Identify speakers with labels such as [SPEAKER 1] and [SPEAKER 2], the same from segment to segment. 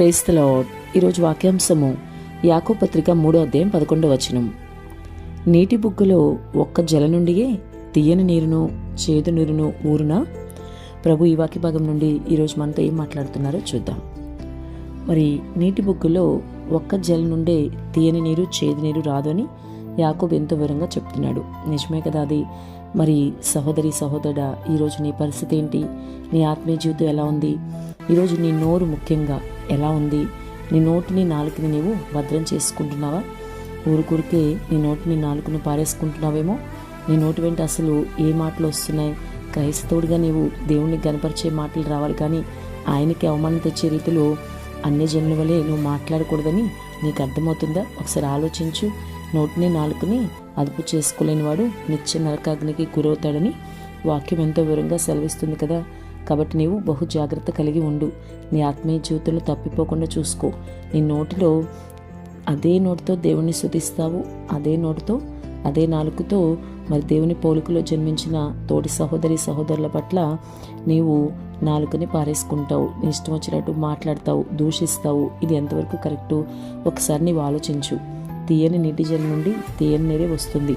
[SPEAKER 1] ప్రేస్తలో ఈరోజు వాక్యాంశము యాకో పత్రిక మూడో అధ్యాయం పదకొండవ వచనం. నీటి బుగ్గలో ఒక్క జల నుండియే తీయని నీరును చేదు నీరును ఊరున? ప్రభు ఈ వాక్య భాగం నుండి ఈరోజు మనతో ఏం మాట్లాడుతున్నారో చూద్దాం. మరి నీటి బుగ్గలో ఒక్క జల నుండే తీయని నీరు చేదు నీరు రాదు అని యాకోబ్ ఎంతో వివరంగా చెప్తున్నాడు. నిజమే కదా అది? మరి సహోదరి సహోదరుడా ఈరోజు నీ పరిస్థితి ఏంటి? నీ ఆత్మీయ జీవితం ఎలా ఉంది? ఈరోజు నీ నోరు ముఖ్యంగా ఎలా ఉంది? నీ నోటిని నాలుకని నీవు భద్రం చేసుకుంటున్నావా? ఊరుకూరికే నీ నోటిని నాలుకను పారేసుకుంటున్నావేమో? నీ నోటి వెంట అసలు ఏ మాటలు వస్తున్నాయి? క్రైస్తవుడిగా నీవు దేవుణ్ణి గనపరిచే మాటలు రావాలి కానీ ఆయనకి అవమానం తెచ్చే రీతిలో అన్ని జనుల వలె నువ్వు మాట్లాడకూడదని నీకు అర్థమవుతుందా? ఒకసారి ఆలోచించు. నోటిని నాలుకని అదుపు చేసుకోలేని వాడు నిత్య నరకాగ్నికి గురవుతాడని వాక్యం ఎంతో వివరంగా సెలవిస్తుంది కదా. కాబట్టి నీవు బహు జాగ్రత్త కలిగి ఉండు. నీ ఆత్మీయ జీవితంలో తప్పిపోకుండా చూసుకో. నీ నోటిలో అదే నోటితో దేవుణ్ణి స్తుతిస్తావు. అదే నోటితో అదే నాలుకతో మరి దేవుని పోలికలో జన్మించిన తోటి సహోదరి సహోదరుల పట్ల నీవు నాలుకని పారేసుకుంటావు. నీ ఇష్టం వచ్చినట్టు మాట్లాడతావు దూషిస్తావు. ఇది ఎంతవరకు కరెక్టు? ఒకసారి నీవు ఆలోచించు. తీయని నీటి జల నుండి తీయని నీరే వస్తుంది.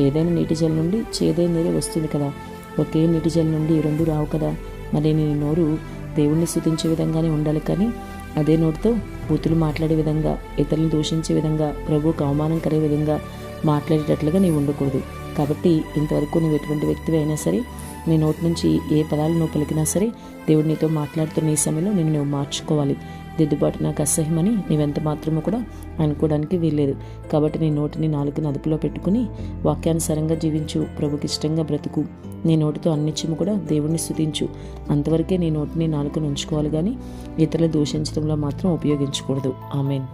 [SPEAKER 1] చేదైన నీటి జల నుండి చేదైన నీరే వస్తుంది కదా. ఒకే నీటి జల నుండి రెండు రావు కదా. మరి నీ నోరు దేవుణ్ణి స్థుతించే విధంగానే ఉండాలి కానీ అదే నోటితో బూతులు మాట్లాడే విధంగా ఇతరులను దూషించే విధంగా ప్రభువుకు అవమానం కలిగే విధంగా మాట్లాడేటట్లుగా నీవు ఉండకూడదు. కాబట్టి ఇంతవరకు నువ్వు ఎటువంటి వ్యక్తివి అయినా సరే నీ నోటి నుంచి ఏ పదాలు నువ్వు పలికినా సరే దేవుడు నీతో మాట్లాడుతున్న ఈ సమయంలో నేను నువ్వు మార్చుకోవాలి. దిద్దుబాటు నాకు అసహ్యమని నీవెంత మాత్రమూ కూడా అనుకోవడానికి వీల్లేదు. కాబట్టి నీ నోటిని నాలుగుని అదుపులో పెట్టుకుని వాక్యానుసారంగా జీవించు. ప్రభుకి ఇష్టంగా బ్రతుకు. నీ నోటితో అన్నిత్యము కూడా దేవుణ్ణి స్థుతించు అంతవరకే నీ నోటిని నాలుకను ఉంచుకోవాలి కానీ ఇతరులు దూషించడంలో మాత్రం ఉపయోగించకూడదు. ఆమెన్.